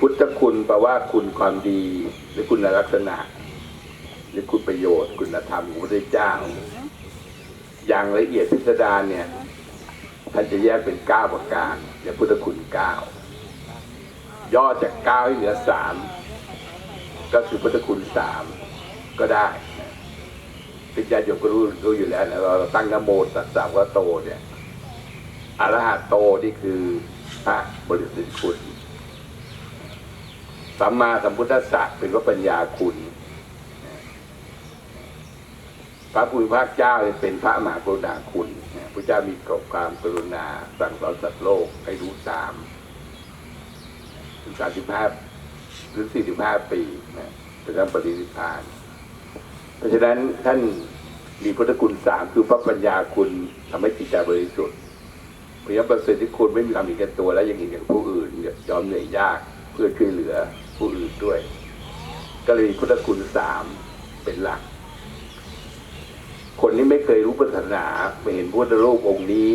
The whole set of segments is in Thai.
พุทธคุณแปลว่าคุณความดี หรือคุณลักษณะ หรือคุณประโยชน์ คุณธรรมของพระเจ้า อย่างละเอียดพิสดารเนี่ยท่านจะแยกเป็นเก้าประการเรียกพุทธคุณเก้าย่อจากเก้าให้เหลือสามก็คือพุทธคุณสามก็ได้นะพิจารณาโยมก็รู้รู้อยู่แล้วเราตั้งนโมตัสสะวะโตเนี่ยอรหัตโตนี่คือพระบริสุทธิ์คุณ สัมมาสัมพุทธัสสะเป็นพระปัญญาคุณ พระผู้มีพระเจ้าเป็นพระมหากรุณาคุณพระเจ้ามีความกรุณาสั่งสอนสัตว์โลกให้รู้ตามถึงสามสิบห้าหรือสี่สิบห้าปีนะถึงการปฏิริพาน เพราะฉะนั้นท่านมีพุทธคุณสามคือพระปัญญาคุณทำให้จิตใจบริสุทธิ์พระยประเสริฐที่คุณไม่มีความเห็นแก่ตัว และยังเห็นแก่ผู้อื่นยอมเหนื่อยยาก พื่อช่วยเหลือผู้อื่นด้วย ก็เลยมีพุทธคุณสามเป็นหลัก คนที่ไม่เคยรู้พุทธศาสนาไม่เห็นพุทธรูปองค์นี้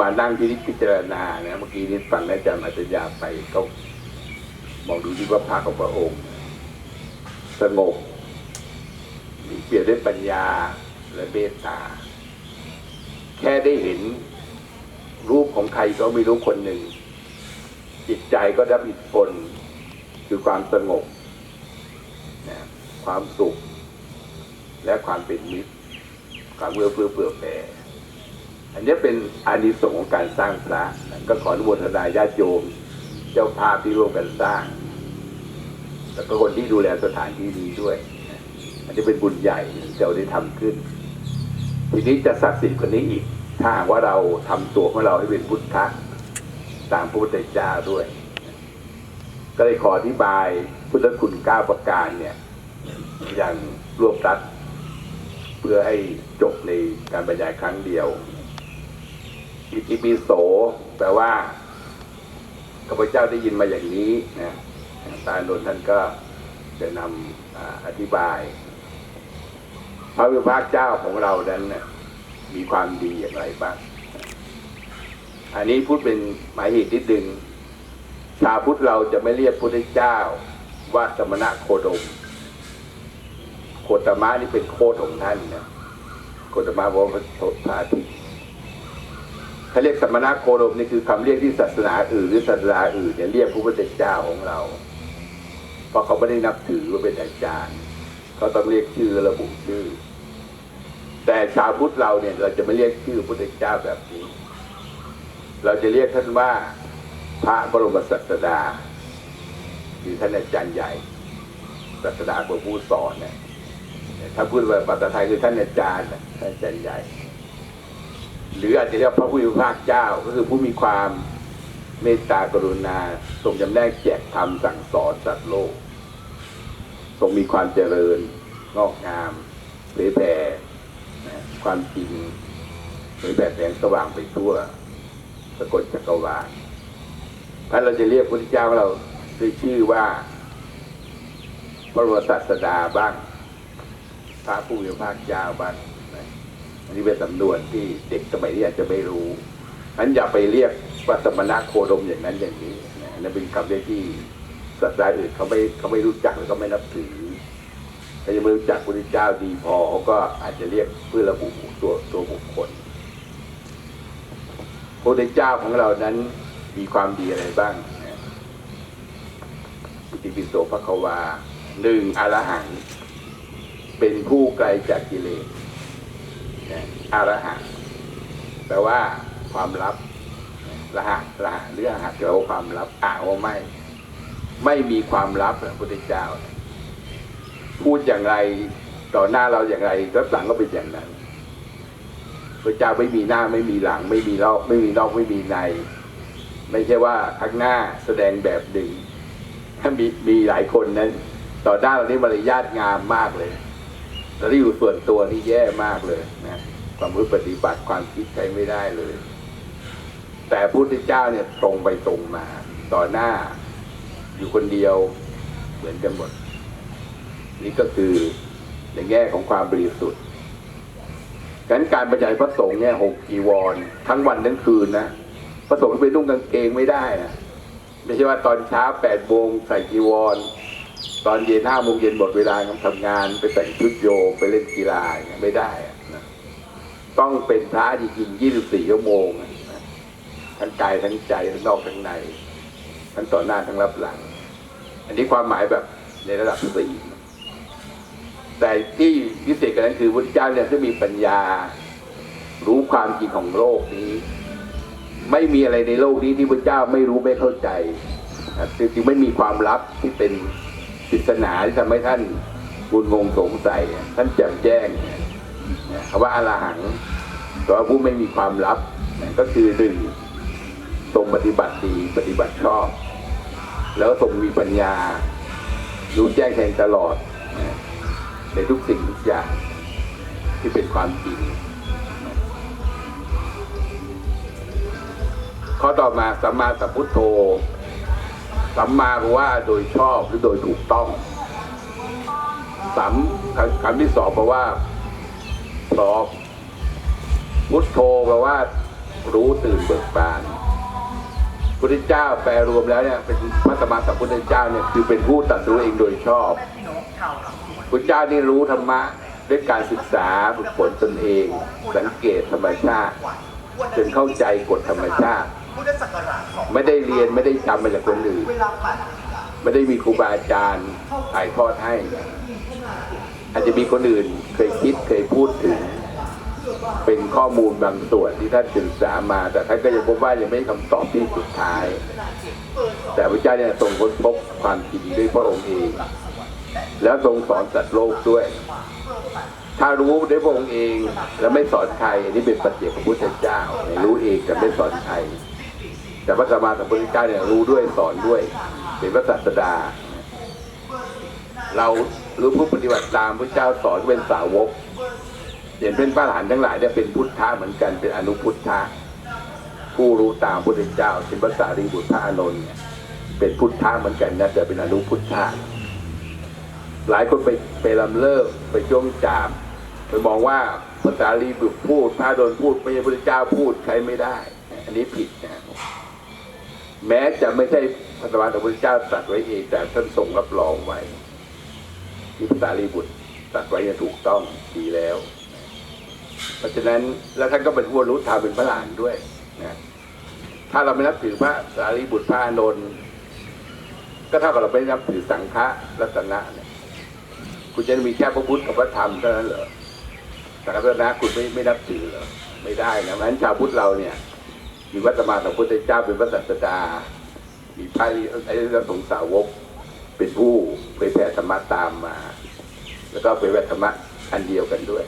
มานั่งที่นี่พิจารณานะเมื่อกี้นี้ฟังอาจารย์อาจารยาไปก็มองดูที่ว่าพระของพระองค์ สงบมีเปลี่ยนด้วยปัญญาและเมตตา แค่ได้เห็นรูปของใครก็ไม่รู้คนหนึ่ง จิตใจก็ได้อิทธิพลคือความสงบนะความสุข และความเป็นมิตรความเอื้อเฟื้อเผื่อแผ่อันนี้เป็นอานิสงส์ของการสร้างพระก็ขออนุโมทนาญาติโยม เจ้าภาพที่ร่วมกันสร้าง แล้วก็คนที่ดูแลสถานที่นี้ด้วย อันนี้เป็นบุญใหญ่ที่เราได้ทำขึ้น ทีนี้จะศักดิ์สิทธิ์กว่านี้อีก ถ้าว่าเราทำตัวของเราให้เป็นพุทธะ ตามพระพุทธเจ้าด้วย ก็เลยขออธิบายพุทธคุณเก้าประการเนี่ย อย่างรวบรัดเพื่อให้จบในการบรรยายครั้งเดียว อิติปิโสแปลว่าข้าพเจ้าได้ยินมาอย่างนี้นะตาโนนท่านก็จะนำออธิบาย พระวิภาคเจ้าของเรานั้นนะมีความดีอย่างไรบ้าง อันนี้พูดเป็นหมายเหตุนิดนึงชาวพุทธเราจะไม่เรียกพุทธเจ้าว่าสมณะโคดม โคตมะนี่เป็นโคดของท่านนะโคตมะบอกว่าพระอาทิเขาเรียกสมณะโคดมนี่คือคำเรียกที่ศาสนาอื่นหรือศาสนาอื่นเนี่ยเรียกพระพุทธเจ้าของเรา เพราะเขาไม่ได้นับถือว่าเป็นอาจารย์เขาต้องเรียกชื่อระบุชื่อ แต่ชาวพุทธเราเนี่ยเราจะไม่เรียกชื่อพุทธเจ้าแบบนี้ เราจะเรียกท่านว่า พระบรมศาสดาคือท่านอาจารย์ใหญ่ศาสดาเป็นผู้สอนเนี่ยถ้าพูดว่าภาษาไทยคือท่านอาจารย์ท่านอาจารย์ใหญ่ หรืออาจจะเรียกพระผู้มีภาคเจ้าก็คือผู้มีความเมตตากรุณาทรงจำแนกแจกธรรมสั่งสอนสัตว์โลก ทรงมีความเจริญงอกงามเผยแผ่ความจริงเผยแผ่แสงสว่างไปทั่ว สกลจักรวาลท่าเราจะเรียกพระพุทธเจ้าเราด้วยชื่อว่าพระบรมศาสดาบ้างพระผู้มีพระภาคเจ้าบ้างอันนี้เป็นสำนวนที่เด็กสมัยนี้อาจจะไม่รู้นั้นอย่าไปเรียกว่าสมณะโคดมอย่างนั้นอย่างนี้นะนั่นเป็นคำเรียกที่ศาสนาอื่นเขาไม่เขาไม่รู้จักหรือเขาไม่นับถือเขาจะไม่รู้จักพระพุทธเจ้าดีพอเขาก็อาจจะเรียกเพื่อระบุตัวตัวบุคคล พุทธเจ้าของเรานั้นมีความดีอะไรบ้างนะอิติปิโสภควาหนึ่งอรหังเป็นผู้ไกลจากกิเลสอรหังแปลว่าความลับรหัสรหัสหรืออรหัสแปลว่าความลับอ่าว่าไม่ ไม่มีความลับพระพุทธเจ้า พูดอย่างไรต่อหน้าเราอย่างไรก็หลังก็เป็นอย่างนั้น พระเจ้าไม่มีหน้าไม่มีหลัง ไม่มีนอกไม่มีนอกไม่มีใน ไม่ใช่ว่าข้างหน้าแสดงแบบหนึ่งถ้ามีมีหลายคนนั้น ต่อหน้าเรานี่มารยาทงามมากเลยแต่ที่อยู่ส่วนตัวนี่แย่มากเลยนะความรู้ปฏิบัติความคิดใช้ไม่ได้เลย แต่พุทธเจ้าเนี่ยตรงไปตรงมา ต่อหน้า อยู่คนเดียวเหมือนกันหมด นี่ก็คือในแง่ของความบริสุทธิ์ งั้นการบรรยายพระสงฆ์เนี่ยหกจีวร ทั้งวันทั้งคืนนะพระสงฆ์ไปนุ่งกางเกงไม่ได้นะไม่ใช่ว่าตอนเช้าแปดโมงใส่จีวร ตอนเย็นห้าโมงเย็นหมดเวลาทำงาน ไปแต่งชุดโยไปเล่นกีฬาอย่างนี้ไม่ได้นะต้องเป็นพระที่กินยี่สิบสี่ชั่วโมงนะทั้งกายทั้งใจทั้งนอกทั้งในทั้งต่อหน้าทั้งรับหลัง อันนี้ความหมายแบบในระดับสี่ แต่ที่พิเศษกันนั้นคือพระเจ้าเนี่ยที่มีปัญญา รู้ความจริงของโลกนี้ ไม่มีอะไรในโลกนี้ที่พระเจ้าไม่รู้ไม่เข้าใจนะจึงไม่มีความลับที่เป็นปริศนาที่ทำให้ท่านบุญงงสงสัยท่านแจ่มแจ้งนะคำว่าอรหังแต่ว่าผู้ไม่มีความลับก็คือหนึ่งทรงปฏิบัติดีปฏิบัติชอบ แล้วทรงมีปัญญา รู้แจ้งแทงตลอด ในทุกสิ่งทุกอย่างที่เป็นความจริง ข้อต่อมาสัมมาสัมพุทโธ สัมมาว่าโดยชอบหรือโดยถูกต้องสัมคำคำที่สองแปลว่าพร้อมพุทโธแปลว่า รู้ตื่นเบิกบานพุทธเจ้าแปลรวมแล้วเนี่ยเป็นพระสัมมาสัมพุทธเจ้าเนี่ยคือเป็นผู้ตัดรู้เองโดยชอบ พุทธเจ้านี่รู้ธรรมะด้วยการศึกษาฝึกฝนตนเอง สังเกตธรรมชาติจนเข้าใจกฎธรรมชาติพุทธศักราไม่ได้เรียนไม่ได้จำมาจากคนอื่นไม่ได้มีครูบาอาจารย์ถ่ายทอดให้ อาจจะมีคนอื่นเคยคิดเคยพูดถึง เป็นข้อมูลบางส่วนที่ท่านศึกษามา แต่ท่านก็ยังพบว่ายังไม่ได้คำตอบที่สุดท้าย แต่พระเจ้าเนี่ยทรงค้นพบความจริงด้วยพระองค์เอง แล้วทรงสอนสัตว์โลกด้วย ถ้ารู้ด้วยพระองค์เองแล้วไม่สอนใครอันนี้เป็นปัจเจกพระพุทธเจ้า รู้เองแต่ไม่สอนใครแต่พระสัมมาสัมพุทธเจ้าเนี่ยรู้ด้วยสอนด้วย เป็นพระศาสดา เรารู้ผู้ปฏิบัติตามพระเจ้าสอนเป็นสาวกเห็นเป็นพระหลานทั้งหลายเนี่ยเป็นพุทธะเหมือนกันเป็นอนุพุทธะผู้รู้ตามพระพุทธเจ้าเป็นภาษารีบุตรพระอานนท์เนี่ยเป็นพุทธะเหมือนกันนะแต่เป็นอนุพุทธะ หลายคนไปไปลำเลิกไปจ้วงจาม ไปมองว่าภาษารีบุตรพูดพระอานพูดไม่ใช่พระพุทธเจ้าพูดใช้ไม่ได้ อันนี้ผิดนะแม้จะไม่ใช่พระสมานพระพุทธเจ้าตรัสไว้เองแต่ท่านทรงรับรองไว้ที่พระสารีบุตรตรัสไว้เนี่ยถูกต้องดีแล้ว เพราะฉะนั้นแล้วท่านก็เป็นผู้รู้ธรรมเป็นพระหลานด้วยนะถ้าเราไม่นับถือพระสารีบุตรพระอานนท์ก็เท่ากับเราไม่นับถือสังฆะรัตนะน คุณจะมีแค่พระพุทธกับพระธรรมเท่านั้นเหรอสังฆรัตนะคุณไม่ไม่นับถือเหรอไม่ได้นะเพราะฉะนั้นชาวพุทธเราเนี่ย มีพระสัมมาสัมพุทธเจ้าเป็นพระศาสดา มีพระไอ้พระสงสาวก เป็นผู้เผยแผ่ธรรมะตามมา แล้วก็เผยแผ่ธรรมะอันเดียวกันด้วย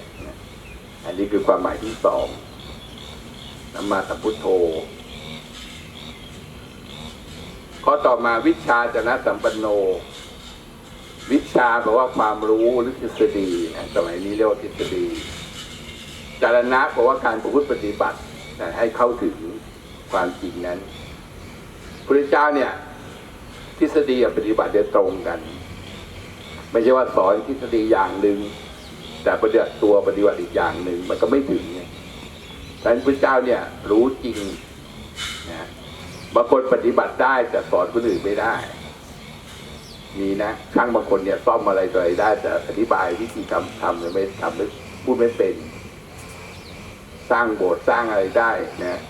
อันนี้คือความหมายที่สองสัมมาสัมพุทโธข้อต่อมาวิชาจนะสัมปันโน วิชาแปลว่าความรู้หรือทฤษฎีนะสมัยนี้เรียกว่าทฤษฎีจารณะแปลว่าการประพฤติปฏิบัตินะให้เข้าถึงความจริงนั้นพระเจ้าเนี่ย ทฤษฎีกับปฏิบัติจะตรงกัน ไม่ใช่ว่าสอนทฤษฎีอย่างหนึ่งแต่ปฏิบัติตัวปฏิบัติอีกอย่างหนึ่งมันก็ไม่ถึงไงดังนั้นพระเจ้าเนี่ย รู้จริงนะบางคนปฏิบัติได้แต่สอนคนอื่นไม่ได้ มีนะช่างบางคนเนี่ยซ่อมอะไรตัวอะไรได้ แต่อธิบายวิธีทำทำเนี่ยไม่ทำไม่พูดไม่เป็น สร้างโบสถ์สร้างอะไรได้นะ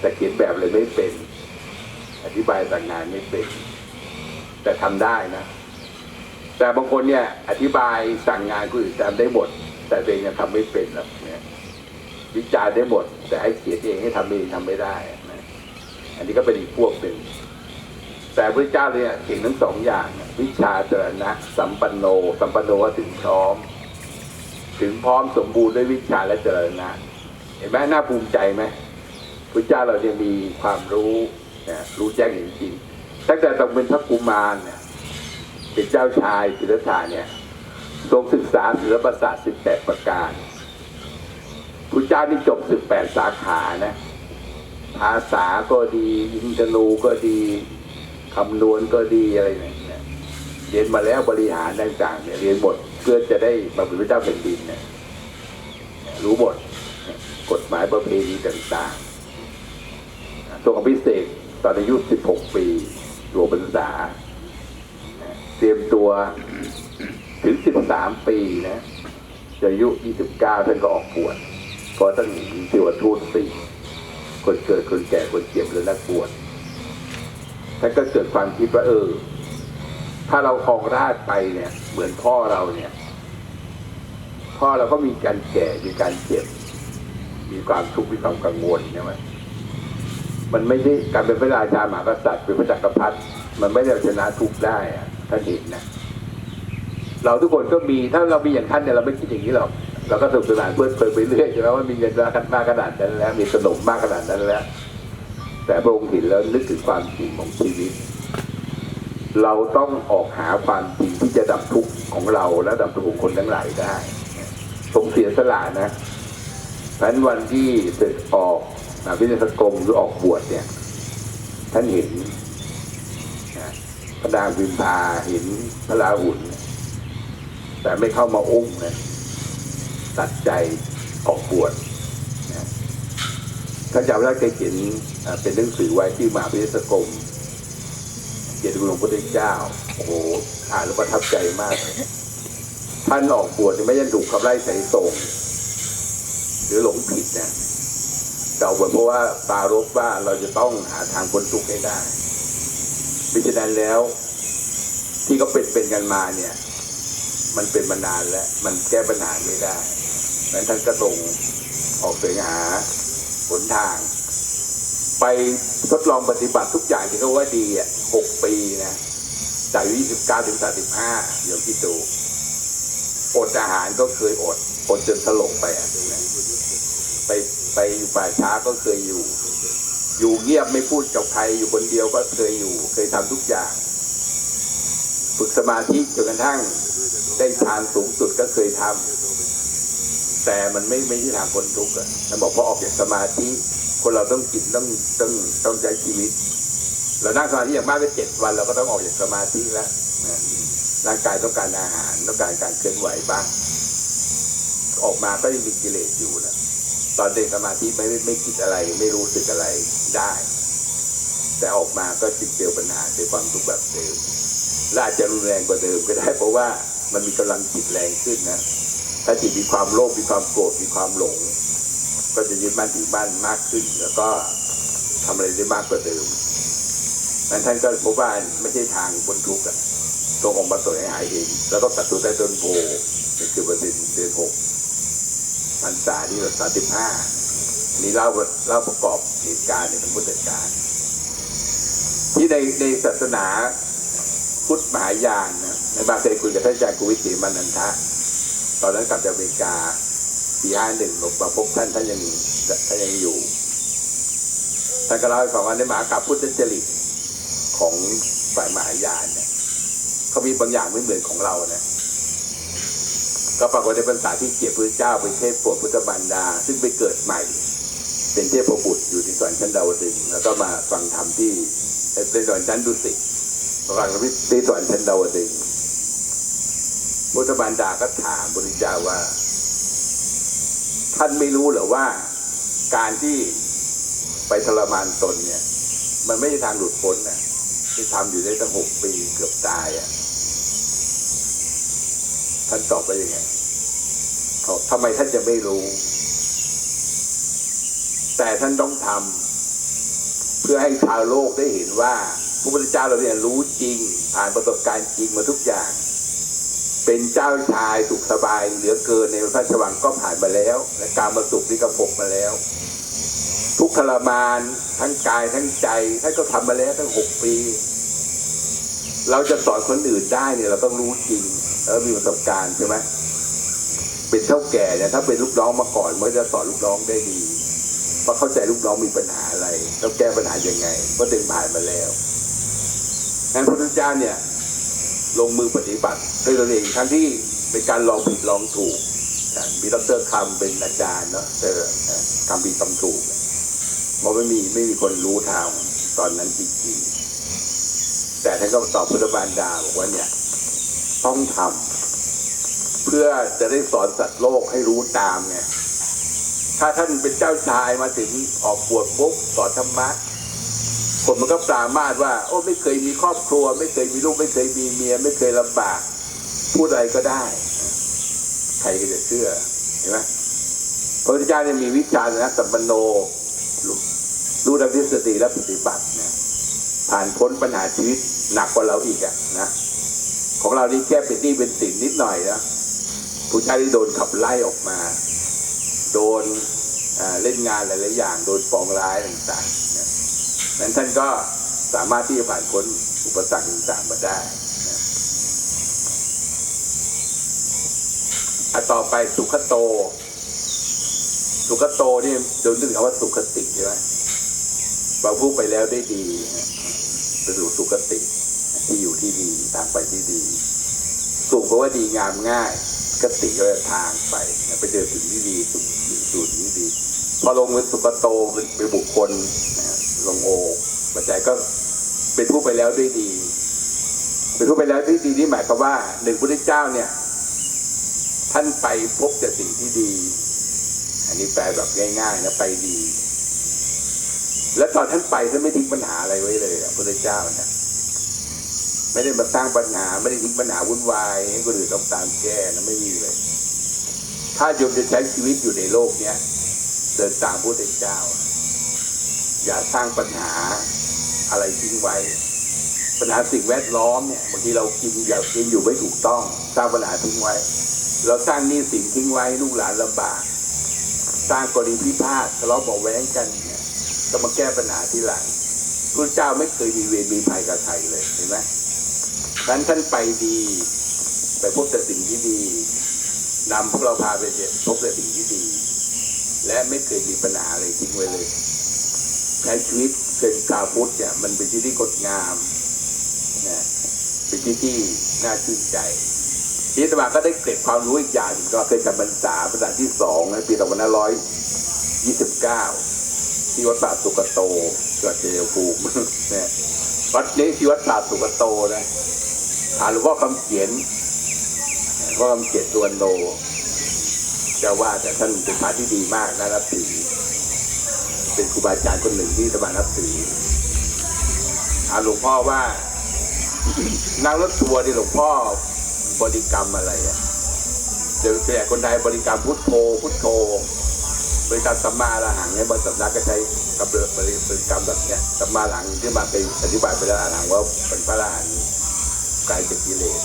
แต่เขียนแบบเลยไม่เป็น อธิบายสั่งงานไม่เป็น แต่ทำได้นะ แต่บางคนเนี่ย อธิบายสั่งงานคนอื่นทำได้หมด แต่ตัวเองยังทำไม่เป็นหรอกเนี่ยวิจารณ์ได้หมด แต่ให้เขียนเองให้ทำเองทำไม่ได้นะอันนี้ก็เป็นอีกพวกหนึ่งแต่พระเจ้าเนี่ยเก่งทั้งสองอย่างนะ วิชาเจรณะ สัมปันโน สัมปันโนว่าถึงพร้อม ถึงพร้อมสมบูรณ์ด้วยวิชาและเจรณะ เห็นไหมน่าภูมิใจไหมพระเจ้าเราจะมีความรู้นะรู้แจ้งจริงตั้งแต่ต้องเป็นพระกุมารเนี่ยเป็นเจ้าชายศิลธาเนี่ยทรงศึกษาศิลปศาสตร์สิบแปดประการพระเจ้านี่จบสิบแปดสาขานะภาษาก็ดียิงธนูก็ดีคำนวณก็ดีอะไรเนี่ย เรียนมาแล้วบริหารต่างๆเนี่ยเรียนหมดเพื่อจะได้มาเป็นพระเจ้าแผ่นดินเนี่ยรู้หมดกฎหมายประเพณีต่างๆทรงอภิเษกตอนอายุ 16 ปีตัวพรรษา เตรียมตัวถึงสิบสามปีนะจะอายุยี่สิบเก้าท่านก็ออกบวชเพราะท่านมีเทวทูตสี่คนเกิดคนแก่คนเจ็บและนักบวชท่านก็เกิดความคิดว่าเออ ถ้าเราครองราชไปเนี่ย เหมือนพ่อเราเนี่ย พ่อเราก็มีการแก่มีการเจ็บ มีความทุกข์มีความกังวลใช่ไหมมันไม่ได้การเป็นพระราชาหมหากษัตริย์เป็นพระจักรพรรดิมันไม่ได้ชนะทุกข์ได้อะท่านเห็นนะเราทุกคนก็มีถ้าเรามีอย่างท่านเนี่ยเราไม่คิดอย่างนี้หรอกเราก็สนุกสนานเพลิดเพลินไปเรื่อยใช่ไหมว่ามีเงินมากขนาดนั้นแล้ว มีขนมมากขนาดนั้นแล้ว แต่พระองค์เห็นแล้วนึกถึงความจริงของชีวิต เราต้องออกหาความจริงที่จะดับทุกข์ของเราและดับทุกข์ของคนทั้งหลายได้ทรงเสียสละนะเพราะนั้นวันที่เสร็จออกอ่าวิทยากรมหรือออกบวชเนี่ย ท่านเห็นพระนาวิมพาเห็นพระราหุลแต่ไม่เข้ามาอุ้มนะตัดใจออกบวชนะท่านจำได้เคยเขียนเป็นหนังสือไว้ที่มหาวิทยากรม เกียรติคุณหลวงพุทธเจ้า โอ้โหอ่านแล้วประทับใจมาก ท่านออกบวชไม่ใช่ถูกขับไล่ใส่ส่ง หรือหลงผิดนะแต่ออกบวชเพราะว่าปารบว่าเราจะต้องหาทางพ้นทุกข์ให้ได้มิฉะนั้นแล้ว ที่เขาเป็นเป็นกันมาเนี่ย มันเป็นมานานแล้ว มันแก้ปัญหาไม่ได้ดังนั้นท่านก็ตรงออกเสียงหาหนทาง ไปทดลองปฏิบัติทุกอย่างที่เขาว่าดีอะ หกปีนะจากอายุยี่สิบเก้าถึงสามสิบห้าเดี๋ยวคิดดูอดอาหารก็เคยอดอดจนสลบไปอะนะไปไปอยู่ป่าช้าก็เคยอยู่ อยู่เงียบไม่พูดกับใครอยู่คนเดียวก็เคยอยู่ เคยทำทุกอย่าง ฝึกสมาธิจนกระทั่งได้ฌานสูงสุดก็เคยทำแต่มันไม่ไม่ใช่ทางพ้นทุกข์อะท่านบอกพอออกจากสมาธิ คนเราต้องกินต้องต้องต้องใช้ชีวิต เรานั่งสมาธิอย่างมากก็เจ็ดวัน เราก็ต้องออกจากสมาธิแล้วร่างกายต้องการอาหารต้องการการเคลื่อนไหวบ้าง ออกมาก็ยังมีกิเลสอยู่นะตอนเด็กสมาธิไม่ไม่คิดอะไร ไม่รู้สึกอะไรได้ แต่ออกมาก็จิตเจอปัญหาเจอความทุกข์แบบเดิมและอาจจะรุนแรงกว่าเดิมก็ได้เพราะว่ามันมีกำลังจิตแรงขึ้นนะถ้าจิตมีความโลภมีความโกรธมีความหลง ก็จะยึดมั่นถือมั่นมากขึ้น แล้วก็ทำอะไรได้มากกว่าเดิม นั้นท่านก็พบว่าไม่ใช่ทางพ้นทุกข์อะตรงออกมาตัวให้หายเองแล้วก็ตัดตัวใต้ต้นโพนี่คือประเด็นเดือนหกพรรษาที่เราสามสิบห้านี่เล่าเล่าประกอบเหตุการณ์ในสมมติการ ที่ในในศาสนาพุทธมหายานนะในบางเคยคุยกับท่านอาจารย์กุวิติมานันทะ ตอนนั้นกลับจากอเมริกาปีห้าหนึ่งหลบมาพบท่านท่านยังท่านยังอยู่ท่านก็เล่าให้ฟังว่าในมหากราบพุทธจริต ของฝ่ายมหายานเนี่ยเขามีบางอย่างไม่เหมือนของเรานะก็ปรากฏในภาษาที่เกียรติพระเจ้าไปเทศโปรดพุทธบรรดา ซึ่งไปเกิดใหม่ เป็นเทพบุตรอยู่ที่สวรรค์ชั้นดาวดึงแล้วก็มาฟังธรรมที่เป็นสวรรค์ชั้นดุสิตฟังธรรมที่สวรรค์ชั้นดาวดึงพุทธบารดาก็ถามบริจาว่า ท่านไม่รู้เหรอว่า การที่ไปทรมานตนเนี่ย มันไม่ใช่ทางหลุดพ้นนะ ที่ทำอยู่ได้ตั้งหกปีเกือบตายอะ่ะท่านตอบไปยังไงเขาทำไมท่านจะไม่รู้ แต่ท่านต้องทำเพื่อให้ชาวโลกได้เห็นว่าพระพุทธเจ้าเราเนี่ยรู้จริง ผ่านประสบการณ์จริงมาทุกอย่าง เป็นเจ้าชายสุขสบายเหลือเกินในพระราชวังก็ผ่านมาแล้ว และการมาสุขนี่ก็พบมาแล้ว ทุกทรมาน ทั้งกายทั้งใจท่านก็ทำมาแล้วตั้งหกปี เราจะสอนคนอื่นได้เนี่ยเราต้องรู้จริงแล้วมีประสบการณ์ใช่ไหมเป็นเท่าแก่เนี่ยถ้าเป็นลูกน้องมาก่อนมันจะสอนลูกน้องได้ดีเพราะเข้าใจลูกน้องมีปัญหาอะไรต้องแก้ปัญหายังไงเพราะเดินผ่านมาแล้วงั้นพระพุทธเจ้าเนี่ย ลงมือปฏิบัติด้วยตนเองทั้งที่เป็นการลองผิดลองถูกมีดรคำเป็นอาจารย์เนาะเจอคำผิดคำถูกเพราะไม่มีไม่มีคนรู้ทางตอนนั้นจริงๆ แต่ท่านก็ตอบพุทธบาลดาบอกว่าเนี่ย ต้องทำเพื่อจะได้สอนสัตว์โลกให้รู้ตามไงถ้าท่านเป็นเจ้าชายมาถึงออกบวชปุ๊บสอนธรรมะคนมันก็ปรามาสว่า โอ้ไม่เคยมีครอบครัว ไม่เคยมีลูกไม่เคยมีเมีย ไม่เคยลำบากพูดอะไรก็ได้ ใครก็จะเชื่อเห็นไหมพระพุทธเจ้าเนี่ยมีวิชานะสัมปันโน รู้ดังทฤษฎีและปฏิบัติเนี่ยผ่านพ้นปัญหาชีวิตหนักกว่าเราอีกอะนะ ของเรานี่แค่เป็นหนี้เป็นสินนิดหน่อยนะผู้ชายที่โดนขับไล่ออกมา โดนเล่นงานหลายๆอย่าง โดนปองร้ายต่างๆนี่ยนั้นท่านก็สามารถที่จะผ่านพ้นอุปสรรคต่างๆมาได้นะอะต่อไปสุขโต สุขโตนี่โดยนึกถึงว่าสุขติใช่ไหม บางผู้ไปแล้วได้ดีไปสู่สุขติที่อยู่ที่ดีทางไปที่ดี สุขก็ว่าดีงามง่ายกติก็ทางไปไปเจอสิ่งที่ดีสุขสู่สิ่ที่ดี พอลงเป็นสุขโตเป็นบุคคลลงโอปัจจัยก็เป็นผู้ไปแล้วด้วยดีเป็นผู้ไปแล้วด้วยดีนี่หมายความว่าหนึ่งพระเจ้าเนี่ย ท่านไปพบแต่สิ่งที่ดี อันนี้แปลแบบง่ายๆนะไปดี และตอนท่านไปท่านไม่ทิ้งปัญหาอะไรไว้เลยอะพระเจ้าเนี่ยไม่ได้มาสร้างปัญหา ไม่ได้ทิ้งปัญหาวุ่นวายให้คนอื่นต้องตามแก้นะไม่มีเลย ถ้าโยมจะใช้ชีวิตอยู่ในโลกเนี้ยเดินตามพระพุทธเจ้า อย่าสร้างปัญหาอะไรทิ้งไว้ ปัญหาสิ่งแวดล้อมเนี่ยบางทีเรากินอย่ากินอยู่ไม่ถูกต้อง สร้างปัญหาทิ้งไว้ เราสร้างหนี้สิ่งทิ้งไว้ลูกหลานลำบาก สร้างกรณีพิพาททะเลาะเบาะแว้งกัน ก็มาแก้ปัญหาที่หลังพระเจ้าไม่เคยมีเวรมีภัยกับใครเลยเห็นไหมนั้นท่านไปดี ไปพบแต่สิ่งที่ดีนำพวกเราพาไปพบแต่สิ่งที่ดี และไม่เคยมีปัญหาอะไรทิ้งไว้เลยใช้ชีวิตเป็นกาพุทธเนี่ยมันเป็นที่ที่งดงามนะเป็นที่ที่น่าชื่นใจทีนี้ตมาก็ได้เก็บความรู้อีกอย่างหนึ่งก็เคยจำพรรษาภาษาที่สองในปีสองพันห้าร้อยยี่สิบเก้า ที่วัดป่าสุกโตจังหวัดเชียงภูมิเนี่ยวัดนี้ที่วัดป่าสุกโตนะถาหลวงพ่อคำเขียนวงพ่อคำเขียนตัวนโนจะว่าแต่ท่านเป็นพระที่ดีมากนะนับถือเป็นครูบาอาจารย์คนหนึ่งที่สมานับถือถาหลวงพ่อว่านั่งรถทัวร์นี่หลวงพ่อบริกรรมอะไรอะเดี๋ยวแต่คนไทยบริกรรมพุทโธพุทโธ บริกรรสัมมาอรหังเนี่ยบางสำนักก็ใช้กับบริกรรมแบบเนี้ยสัมมาอรหังที่มาเป็นอธิบายไปแล้วอรหังว่าเป็นพระอรหันต์กายจากกิเลส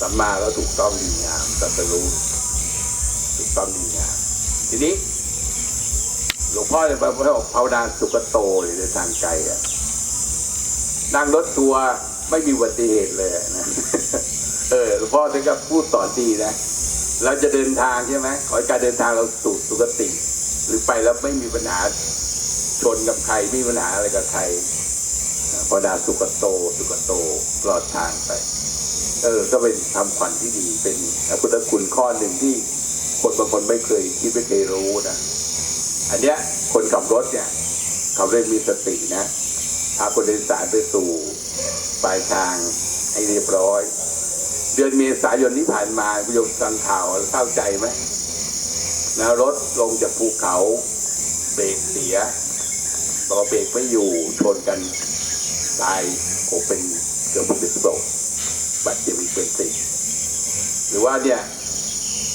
สัมมาแล้วถูกต้องดีงามตัสรู้ถูกต้องดีงามทีนี้หลวงพ่อเลยบอกว่าภาวนาสุกโตเลยในทางไกลอะนั่งรถทัวร์ไม่มีอุบัติเหตุเลยนะเออหลวงพ่อท่านก็พูดสอนดีนะ เราจะเดินทางใช่ไหมขอการเดินทางเราสู่สุคติ หรือไปแล้วไม่มีปัญหาชนกับใครไม่มีปัญหาอะไรกับใครพอดาสุกโต สุกโตปลอดทางไป เออ ก็เป็นทำขวัญที่ดี เป็นพุทธคุณข้อหนึ่งที่คนบางคนไม่เคยคิดไม่เคยรู้นะ อันเนี้ยคนขับรถเนี่ยเขาเรียกมีสตินะพาคนโดยสารไปสู่ปลายทางให้เรียบร้อย เดือนเมษายนที่ผ่านมาคุณโยมฟังข่าวเข้าใจไหมนะรถลงจากภูเขาเบรกเสียพอเบรกไม่อยู่ชนกันตายคงเป็นเกือบเป็นสิบกบาดเจ็บอีกเป็นสิบหรือว่าเนี่ย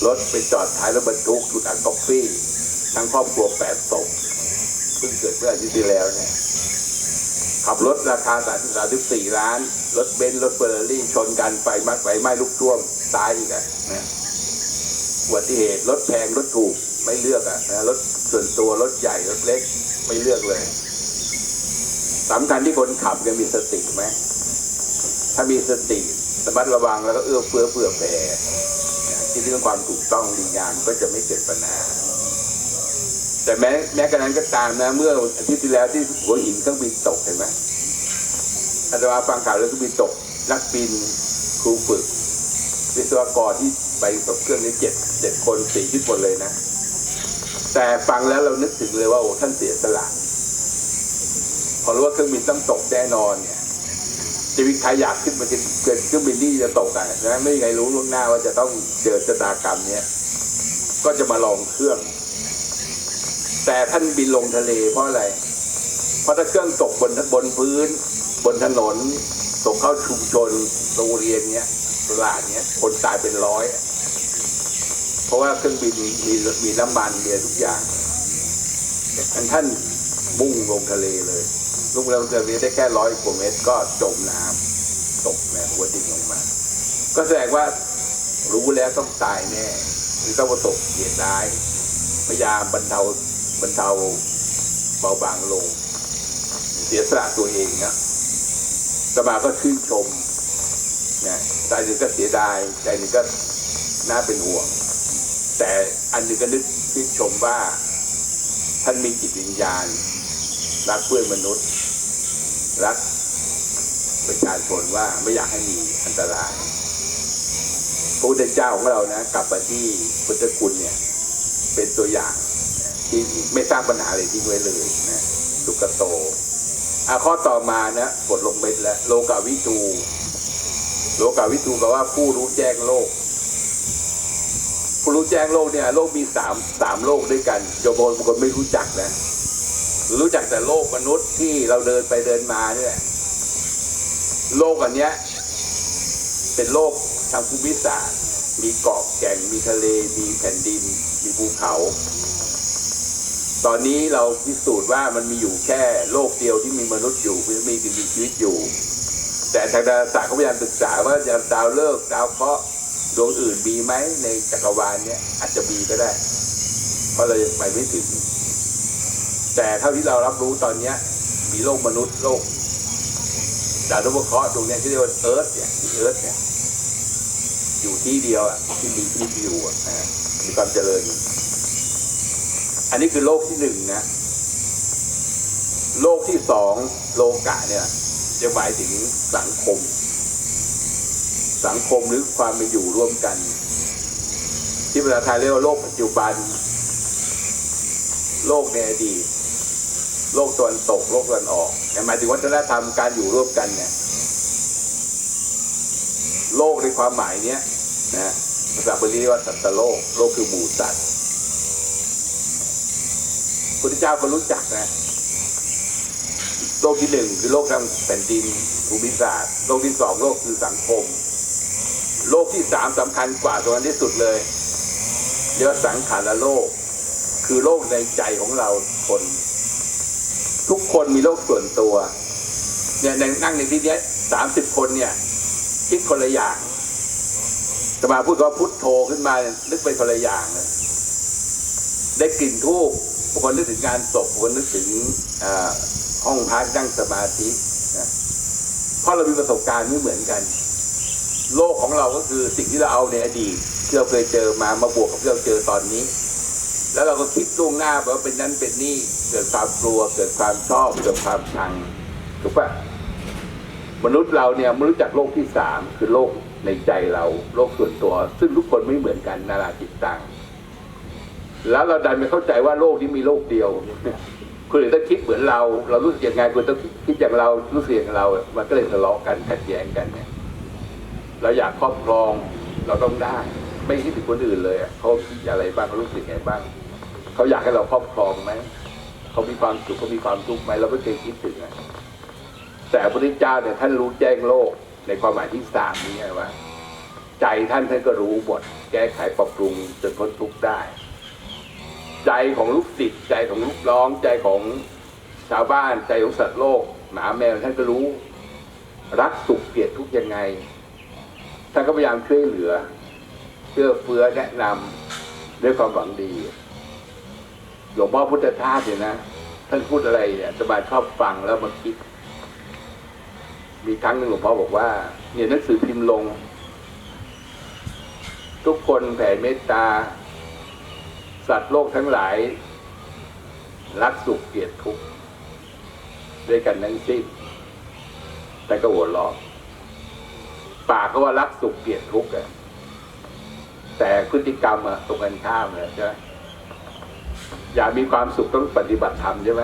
รถไปจอดท้ายรถบรรทุกถูกอัดก๊อฟฟี่ทั้งครอบครัวแปดศพเพิ่งเกิดเมื่ออาทิตย์ที่แล้วเนี่ย ขับรถราคาสามสิบสามสิบสี่ล้าน รถเบนซ์รถเฟอร์รารี่ชนกันไฟมัดไฟไหม้ลุกท่วมตายอีกอะนะอุบัติเหตุรถแพงรถถูกไม่เลือกอะนะรถส่วนตัวรถใหญ่รถเล็กไม่เลือกเลยสำคัญที่คนขับจะมีสติไหมถ้ามีสติระมัดระวังแล้วก็เอื้อเฟื้อเผื่อแผ่ที่เรื่องความถูกต้องดีงามก็จะไม่เกิดปัญหา แต่แม้แม้กระนั้นก็ตามนะ เมื่ออาทิตย์ที่แล้วที่หัวหินเครื่องบินตกเห็นไหมอาตมาฟังข่าวแล้วเครื่องบินตกนักบินครูฝึก วิศวกรที่ไปตกเครื่องนี้เจ็ดเจ็ดคนสี่ชีวิตหมดเลยนะ แต่ฟังแล้วเรานึกถึงเลยว่าโอ้ท่านเสียสละพอรู้ว่าเครื่องบินต้องตกแน่นอนเนี่ยจะมีใครอยากขึ้นมาเกิดเครื่องบินที่จะตกอะนะไม่มีใครรู้ล่วงหน้าว่าจะต้องเจอชะตากรรมเนี้ยก็จะมาลองเครื่อง แต่ท่านบินลงทะเลเพราะอะไร เพราะถ้าเครื่องตกบนบนพื้น บนถนน ตกเข้าชุมชนโรงเรียนเนี้ยตลาดเนี้ยคนตายเป็นร้อย เพราะว่าเครื่องบินมีมีน้ำมันมีทุกอย่างท่านท่านมุ่งลงทะเลเลยลงลงทะเลได้แค่ร้อยกว่าเมตรก็จมน้ำตกแม่หัวดิ่งลงมา ก็แสดงว่ารู้แล้วต้องตายแน่หรือต้องประสบเหตุร้ายพยายามบรรเทา บรรเทาเบาบางลง เสียสละตัวเองนะสมาก็ชื่นชมนะใจหนึ่งก็เสียดาย ใจหนึ่งก็น่าเป็นห่วง แต่อันหนึ่งก็นึกชื่นชมว่า ท่านมีจิตวิญญาณ รักเพื่อนมนุษย์ รักประชาชนว่าไม่อยากให้มีอันตรายพระพุทธเจ้าของเรานะกลับมาที่พุทธคุณเนี่ย เป็นตัวอย่าง ที่ไม่สร้างปัญหาอะไรทิ้งไว้เลยนะสุกโตอะข้อต่อมานะกดลงเม็ดแล้วโลกาวิตูโลกาวิตูแปลว่าผู้รู้แจ้งโลก ผู้รู้แจ้งโลกเนี่ย โลกมีสามสามโลกด้วยกันโยมบางคนไม่รู้จักนะ รู้จักแต่โลกมนุษย์ที่เราเดินไปเดินมาเนี่ยโลกอันเนี้ย เป็นโลกทางภูมิศาสตร์มีเกาะแก่งมีทะเล มีแผ่นดิน มีภูเขา ตอนนี้เราพิสูจน์ว่ามันมีอยู่แค่โลกเดียวที่มีมนุษย์อยู่มีสิ่งมีชีวิตอยู่ แต่ทางดาราศาสตร์เขาพยายามศึกษาว่าจะดาวฤกษ์ดาวเคราะห์ดวงอื่นมีไหมในจักรวาลเนี้ยอาจจะมีก็ได้ เพราะเรายังไปไม่ถึง แต่เท่าที่เรารับรู้ตอนเนี้ย มีโลกมนุษย์โลกดาวดวงเคราะห์ดวงเนี้ยที่เรียกว่าเอิร์ธเนี่ยเอิร์ธเนี่ยอยู่ที่เดียวอะที่มีที่อยู่อะนะมีความเจริญ อันนี้คือโลกที่หนึ่งนะ โลกที่สองโลกะเนี่ยจะหมายถึงสังคม สังคมหรือความเป็นอยู่ร่วมกัน ที่ภาษาไทยเรียกว่าโลกปัจจุบัน โลกในอดีตโลกตะวันตกโลกตะวันออกหมายถึงวัฒนธรรมการอยู่ร่วมกันเนี่ย โลกในความหมายเนี้ยนะภาษาบาลีเรียกว่าสัตตโลก โลกคือหมู่สัตว์ พุทธเจ้าก็รู้จักนะ โลกที่หนึ่งคือโลกทางแผ่นดินภูมิศาสตร์ โลกที่สองโลกคือสังคม โลกที่สามสำคัญกว่าตรงนั้นที่สุดเลยเรียกว่าสังขารโลก คือโลกในใจของเราคน ทุกคนมีโลกส่วนตัวเนี่ยในนั่งในที่นี้สามสิบคนเนี่ย คิดคนละอย่างจะมาพูดว่าพุทโธขึ้นมานึกไปคนละอย่างเลยได้กลิ่นทูบ บางคนนึกถึงงานศพบางคนนึกถึงห้องพักนั่งสมาธินะเพราะเรามีประสบการณ์ไม่เหมือนกัน โลกของเราก็คือสิ่งที่เราเอาในอดีตที่เราเคยเจอมามาบวกกับที่เราเจอตอนนี้ แล้วเราก็คิดล่วงหน้าแบบว่าเป็นนั้นเป็นนี่เกิดความกลัวเกิดความชอบเกิดความชังถูกปะมนุษย์เราเนี่ยไม่รู้จักโลกที่สามคือโลกในใจเรา โลกส่วนตัว ซึ่งทุกคนไม่เหมือนกันนาราจิตตัง แล้วเราดันไม่เข้าใจว่าโลกนี้มีโลกเดียวคนอื่นต้องคิดเหมือนเรา เรารู้สึกยังไงคนต้องคิดอย่างเรารู้สึกอย่างเรา มันก็เลยทะเลาะกันขัดแย้งกันเนี่ยเราอยากครอบครองเราต้องได้ ไม่คิดถึงคนอื่นเลยเขาคิดอะไรบ้างเขารู้สึกไงบ้างเขาอยากให้เราครอบครองไหมเขามีความสุขเขามีความทุกข์ไหมเราไม่เคยคิดถึงอะแต่พระพุทธเจ้าเนี่ยท่านรู้แจ้งโลกในความหมายที่สามนี้ไงว่า ใจท่านท่านก็รู้หมดแก้ไขปรับปรุงจนพ้นทุกข์ได้ ใจของลูกศิษย์ใจของลูกน้องใจของชาวบ้านใจของสัตว์โลก หมาแมวท่านก็รู้ รักสุขเกลียดทุกยังไงท่านก็พยายามช่วยเหลือเชื่อเฟื้อแนะนำด้วยความหวังดีหลวงพ่อพุทธทาสเนี่ยนะท่านพูดอะไรเนี่ยสบายชอบฟังแล้วมาคิด มีครั้งหนึ่งหลวงพ่อบอกว่า เนี่ยหนังสือพิมพ์ลง ทุกคนแผ่เมตตา สัตว์โลกทั้งหลาย รักสุขเกลียดทุกข์ด้วยกันทั้งสิ้นแต่ก็หัวเราะปากก็ว่ารักสุขเกลียดทุกข์อะแต่พฤติกรรมอะตรงกันข้ามเลยใช่ไหมอยากมีความสุขต้องปฏิบัติธรรมใช่ไหม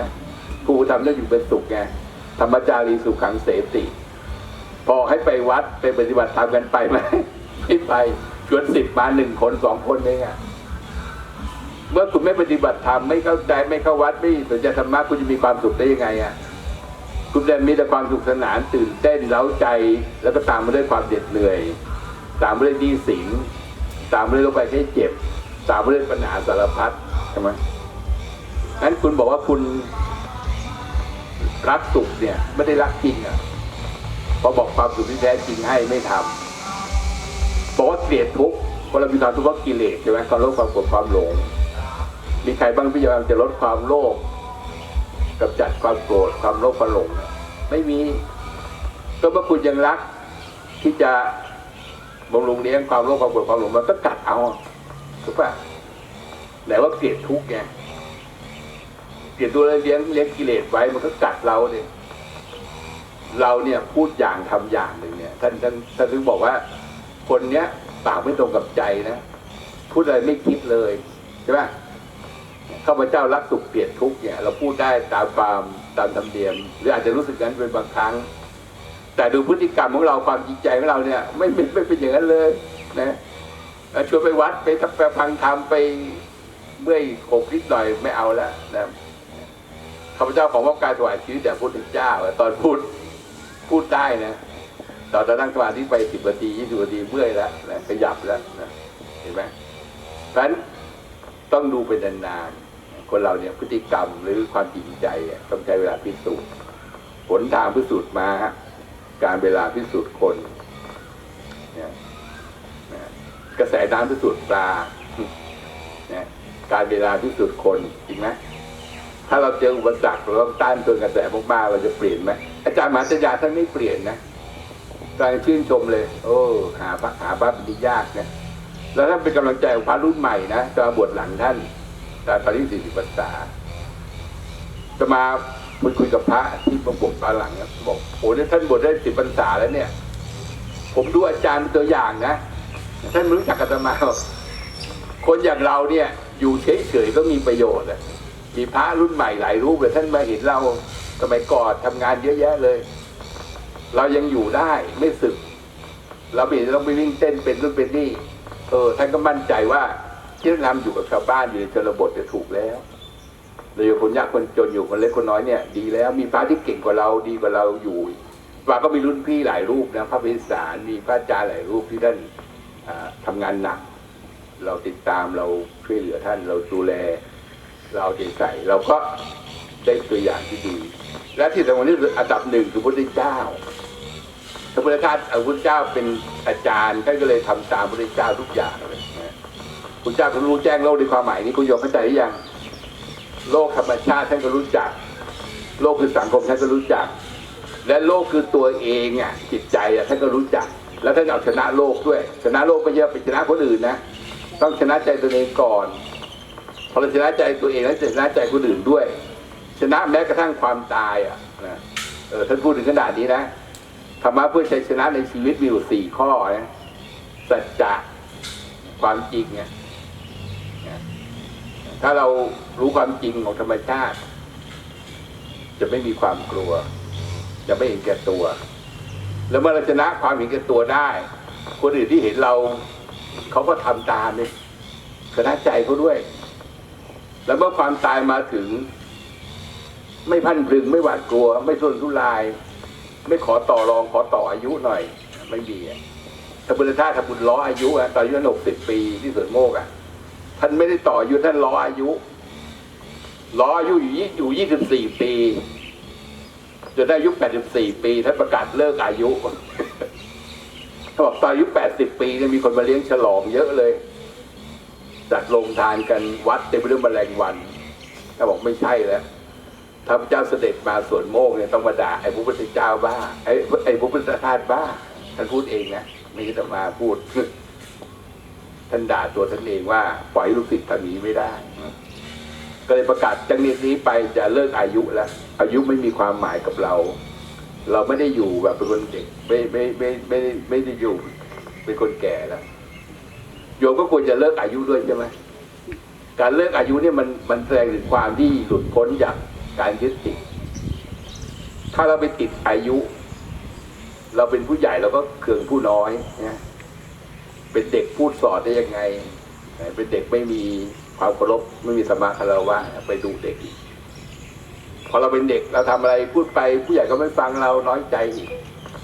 ผู้ทำต้องอยู่เป็นสุขไงธรรมจารีสุขังเสติ พอให้ไปวัดไปปฏิบัติธรรมกันไปไหมไม่ไปชวนสิบมาหนึ่งคนสองคนเองอะ เมื่อคุณไม่ปฏิบัติธรรมไม่เข้าใจไม่เข้าวัดไม่สนใจธรรมะคุณจะมีความสุขได้ยังไงอะคุณแดนมีแต่ความสุขสนานตื่นเต้นเล้าใจแล้วก็ตามมาด้วยความเด็ดเหนื่อย ตามมาด้วยหนี้สินตามมาด้วยโรคภัยไข้เจ็บ ตามมาด้วยปัญหาสารพัดใช่ไหมงั้นคุณบอกว่าคุณรักสุขเนี่ยไม่ได้รักจริงอะพอบอกความสุขที่แท้จริงให้ไม่ทำบอกว่าเกลียดทุกข์คนเรามีความทุกข์เกิเลสใช่ไหมความโลภความโกรธความหลง มีใครบ้างที่พยายามจะลดความโลภกำจัดความโกรธความโลภความหลง ไม่มี ก็เมื่อคุณยังรัก ที่จะบำรุงเลี้ยงความโลภความโกรธความหลงมันก็กัดเอาถูกปะไหนว่าเกลียดทุกข์ไงเกลียดตัวเลี้ยงเลี้ยงกิเลสไว้มันก็กัดเราเนี่ยเราเนี่ยพูดอย่างทำอย่างหนึ่งเนี่ย ท่านท่านท่านถึงบอกว่า คนเนี้ยปากไม่ตรงกับใจนะ พูดอะไรไม่คิดเลยใช่ไหม ข้าพเจ้ารักสุขเกลียดทุกเนี่ย เราพูดได้ตามความตามธรรมเนียม หรืออาจจะรู้สึกนั้นเป็นบางครั้ง แต่ดูพฤติกรรมของเราความจริงใจของเราเนี่ย ไม่ไม่ไม่เป็นอย่างนั้นเลยนะชวนไปวัดไปทักไปฟังธรรมไปเมื่อยโขกนิดหน่อยไม่เอาแล้วนะข้าพเจ้าของว่าการถวายชีวิตแต่พูดถึงเจ้าตอนพูดพูดได้นะตอนจะนั่งสมาธิไปสิบนาทียี่สิบนาทีเมื่อยแล้วนะขยับแล้วนะเห็นไหมเพราะฉะนั้น ต้องดูเป็นนานๆ คนเราเนี่ยพฤติกรรมหรือความจริงใจต้องใช้เวลาพิสูจน์ผลทางพิสูจน์มาการเวลาพิสูจน์คนเนี่ยกระแสน้ำพิสูจน์ปลาเนี่ยการเวลาพิสูจน์คนจริงไหมถ้าเราเจออุปสรรคเราต้องต้านทนกระแสมากๆเราจะเปลี่ยนไหมอาจารย์มหาจัญาท่านไม่เปลี่ยนนะการชื่นชมเลย โอ้ หาพระหาพระเป็นยากนะ แล้วท่านเป็นกำลังใจของพระรุ่นใหม่นะจะมาบวชหลังท่านแต่ตอนนี้สี่สิบพรรษาจะมาคุยคุยกับพระที่มาบวชตอนหลังนะบอกโอ้ท่านบวชได้สิบพรรษาแล้วเนี่ย ผมดูอาจารย์เป็นตัวอย่างนะท่านม่รู้จักอาตมาคนอย่างเราเนี่ย อยู่เฉยๆก็มีประโยชน์อะมีพระรุ่นใหม่หลายรูปเลยท่านมาเห็นเราสมัยก่อนทำงานเยอะแยะเลย เรายังอยู่ได้ไม่สึก เราไม่ต้องไปวิ่งเต้นเป็นรุ่นเป็นนี่ เออท่านก็มั่นใจว่าที่เราทำอยู่กับชาวบ้านอยู่ในชนบทจะถูกแล้วเราอยู่คนยากคนจนอยู่คนเล็กคนน้อยเนี่ยดีแล้วมีพระที่เก่งกว่าเราดีกว่าเราอยู่ว่าก็มีรุ่นพี่หลายรูปนะพระพิสารมีพระอาจารย์หลายรูปที่ท่านอ่าทำงานหนัก เราติดตามเราช่วยเหลือท่านเราดูแล เราเอาใจใส่เราก็ได้ตัวอย่างที่ดี และที่สำคัญที่สุดอันดับหนึ่งคือพระพุทธเจ้า พระพุทธาพระพุทธเจ้าเป็นอาจารย์ท่านก็เลยทำตามพระพุทธเจ้าทุกอย่างเลยนะพระพุทธเจ้าก็รู้แจ้งโลกในความหมายนี้คุณโยมเข้าใจหรือยัง โลกธรรมชาติท่านก็รู้จัก โลกคือสังคมท่านก็รู้จัก และโลกคือตัวเองอะจิตใจอะท่านก็รู้จัก แล้วท่านเอาชนะโลกด้วย ชนะโลกไม่ใช่ไปชนะคนอื่นนะ ต้องชนะใจตัวเองก่อนพอเราชนะใจตัวเองแล้วจะชนะใจคนอื่นด้วย ชนะแม้กระทั่งความตายอะนะเออท่านพูดถึงขนาดนี้นะ ธรรมะเพื่อชัยชนะในชีวิตมีอยู่สี่ข้อนะสัจจะความจริงเนี่ยถ้าเรารู้ความจริงของธรรมชาติ จะไม่มีความกลัว จะไม่เห็นแก่ตัว แล้วเมื่อเราชนะความเห็นแก่ตัวได้ คนอื่นที่เห็นเรา เขาก็ทำตามเนี่ยชนะใจเขาด้วย แล้วเมื่อความตายมาถึง ไม่พันพรึงไม่หวาดกลัว ไม่ทนทุราย ไม่ขอต่อรองขอต่ออายุหน่อย ไม่มีอะถ้าบุญท่าถ้าบุญล้ออายุอะตอนอายุหกสิบปีที่สวนโมกอะท่านไม่ได้ต่ออายุท่านล้ออายุล้ออายุอยู่ยี่อยู่ยี่สิบสี่ปีจนได้อายุแปดสิบสี่ปีท่านประกาศเลิกอายุถ้าบอกตอนอายุแปดสิบปีเนี่ยมีคนมาเลี้ยงฉลองเยอะเลยจัดลงทานกันวัดเต็มไปด้วยแมลงวันถ้าบอกไม่ใช่แล้ว พระเจ้าเสด็จมาสวนโมกเนี่ยต้องมาด่าไอ้พระพุทธเจ้าบ้าไอ้ไอ้พระพุทธทาสบ้าท่านพูดเองนะไม่ใช่จะมาพูดท่านด่าตัวท่านเองว่าปล่อยลูกศิษย์ทำนี้ไม่ได้ ก็เลยประกาศจากนี้นี้ไปจะเลิกอายุแล้วอายุไม่มีความหมายกับเรา เราไม่ได้อยู่แบบเป็นคนเด็กไม่ไม่ไม่ไม่ไม่ไม่ได้อยู่เป็นคนแก่แล้วโยมก็ควรจะเลิกอายุด้วยใช่ไหมการเลิกอายุเนี่ยมันมันแสดงถึงความที่หลุดพ้นจาก การยึดติด ถ้าเราไปติดอายุ เราเป็นผู้ใหญ่เราก็เคืองผู้น้อยนะเป็นเด็กพูดสอนได้ยังไง เป็นเด็กไม่มีความเคารพไม่มีสมาคารวะไปดูเด็กพอเราเป็นเด็กเราทำอะไรพูดไป ผู้ใหญ่ก็ไม่ฟังเราน้อยใจอีก